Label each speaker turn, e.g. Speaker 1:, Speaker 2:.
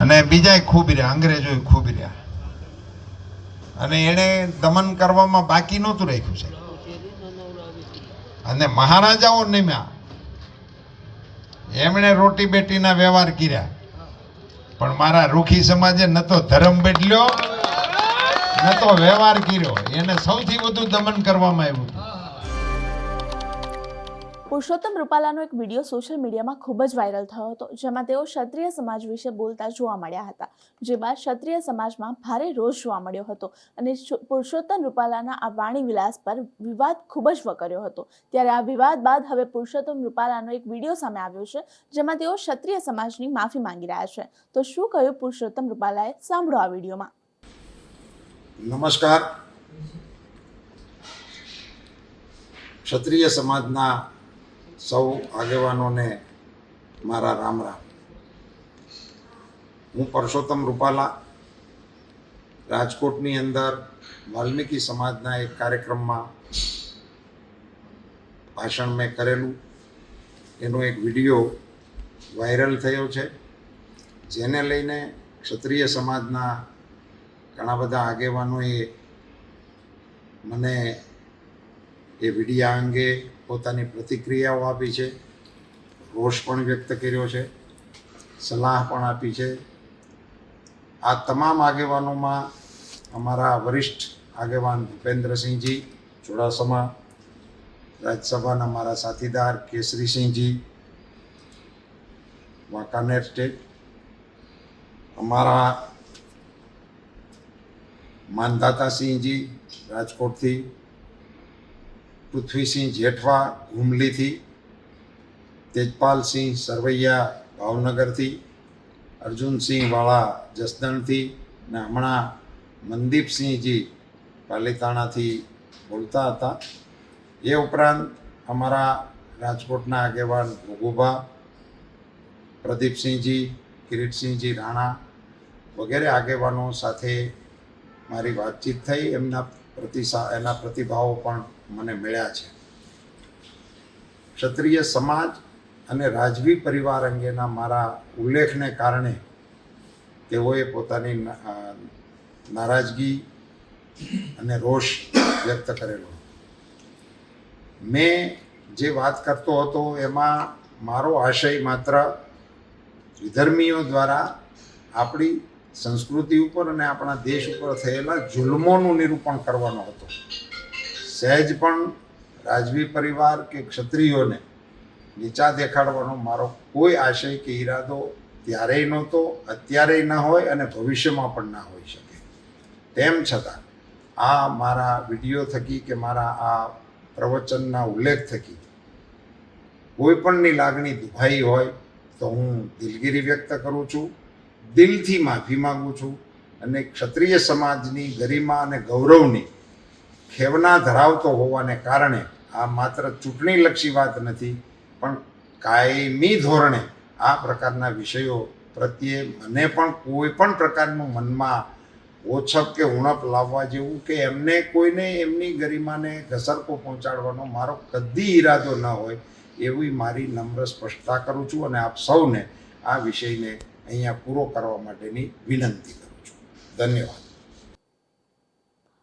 Speaker 1: અને બીજાય ખૂબ રહ્યા અંગ્રેજો ખૂબ રહ્યા. અને એણે દમન કરવામાં બાકી નહોતું રાખ્યું છે અને મહારાજાઓ નિમ્યા. એમણે રોટી બેટીના વ્યવહાર કર્યા. પણ મારા રૂખી સમાજે ન તો ધર્મ બદલ્યો, ન તો વ્યવહાર કર્યો. એને સૌથી વધુ દમન કરવામાં આવ્યું
Speaker 2: પુરુષોત્તમ રૂપાલાનો એક વીડિયો સોશિયલ મીડિયામાં ખૂબ જ વાયરલ થયો હતો, જેમાં તેઓ ક્ષત્રિય સમાજ વિશે બોલતા જોવા મળ્યા હતા, જે બાદ ક્ષત્રિય સમાજમાં ભારે રોષ જોવા મળ્યો હતો અને પુરુષોત્તમ રૂપાલાના આ વાણી વિલાસ પર વિવાદ ખૂબ જ વકર્યો હતો. ત્યારે આ વિવાદ બાદ હવે પુરુષોત્તમ રૂપાલાનો એક વીડિયો સામે આવ્યો છે, જેમાં તેઓ ક્ષત્રિય સમાજની માફી માંગી રહ્યા છે. તો શું કહ્યું પુરુષોત્તમ રૂપાલાએ? સાંભળો આ વિડીયોમાં
Speaker 1: નમસ્કાર. ક્ષત્રિય સમાજના સૌ આગેવાનોને મારા રામ રામ. હું પરસોત્તમ રૂપાલા, રાજકોટની અંદર વાલ્મીકી સમાજના એક કાર્યક્રમમાં ભાષણ મેં કરેલું. એનો એક વીડિયો વાયરલ થયો છે, જેને લઈને ક્ષત્રિય સમાજના ઘણા બધા આગેવાનોએ મને એ વિડીયા અંગે પોતાની પ્રતિક્રિયાઓ આપી છે. રોષ પણ વ્યક્ત કર્યો છે. સલાહ પણ આપી છે. આ તમામ આગેવાનોમાં અમારા વરિષ્ઠ આગેવાન ભૂપેન્દ્રસિંહજી, ચુડાસમા, રાજ્યસભાના મારા સાથીદાર કેસરીસિંહજી, વાંકાનેર સ્ટેટ, અમારા માનદાતાસિંહજી રાજકોટથી પૃથ્વીસિંહ જેઠવા ઘુમલીથી, તેજપાલસિંહ સરવૈયા ભાવનગરથી, અર્જુનસિંહ વાળા જસદણથી ને હમણાં મનદીપસિંહજી પાલીતાણાથી બોલતા હતા. એ ઉપરાંત અમારા રાજકોટના આગેવાન ભોગુભા, પ્રદીપસિંહજી, કિરીટસિંહજી રાણા વગેરે આગેવાનો સાથે મારી વાતચીત થઈ. એમના પ્રતિસા, એના પ્રતિભાવો પણ મને મળ્યા છે. ક્ષત્રિય સમાજ અને રાજવી પરિવાર અંગેના મારા ઉલ્લેખને કારણે તેઓએ પોતાની નારાજગી અને રોષ વ્યક્ત કરેલો. મેં જે વાત કરતો હતો એમાં મારો આશય માત્ર વિધર્મીઓ દ્વારા આપણી સંસ્કૃતિ ઉપર અને આપણા દેશ ઉપર થયેલા જુલ્મોનું નિરૂપણ કરવાનો હતો. સહેજ પણ રાજવી પરિવાર કે ક્ષત્રિયોને નીચા દેખાડવાનો મારો કોઈ આશય કે ઈરાદો ત્યારેય નહોતો, અત્યારેય ન હોય અને ભવિષ્યમાં પણ ના હોઈ શકે. તેમ છતાં આ મારા વીડિયો થકી કે મારા આ પ્રવચનના ઉલ્લેખ થકી કોઈ પણની લાગણી દુભાઈ હોય તો હું દિલગીરી વ્યક્ત કરું છું, દિલથી માફી માંગુ છું અને ક્ષત્રિય સમાજની ગરિમા અને ગૌરવની ખેવના ધરાવતો હોવાને કારણે આ માત્ર ચૂંટણીલક્ષી વાત નથી, પણ કાયમી ધોરણે આ પ્રકારના વિષયો પ્રત્યે મને પણ કોઈ પણ પ્રકારનું મનમાં ઓછપ કે ઉણપ લાવવા જેવું કે એમને કોઈને એમની ગરિમાને ઘસરકો પહોંચાડવાનો મારો કદી ઈરાદો ન હોય, એવી મારી નમ્ર સ્પષ્ટતા કરું છું અને આપ સૌને આ વિષયને અહીંયા પૂરો કરવા માટેની વિનંતી કરું છું. ધન્યવાદ.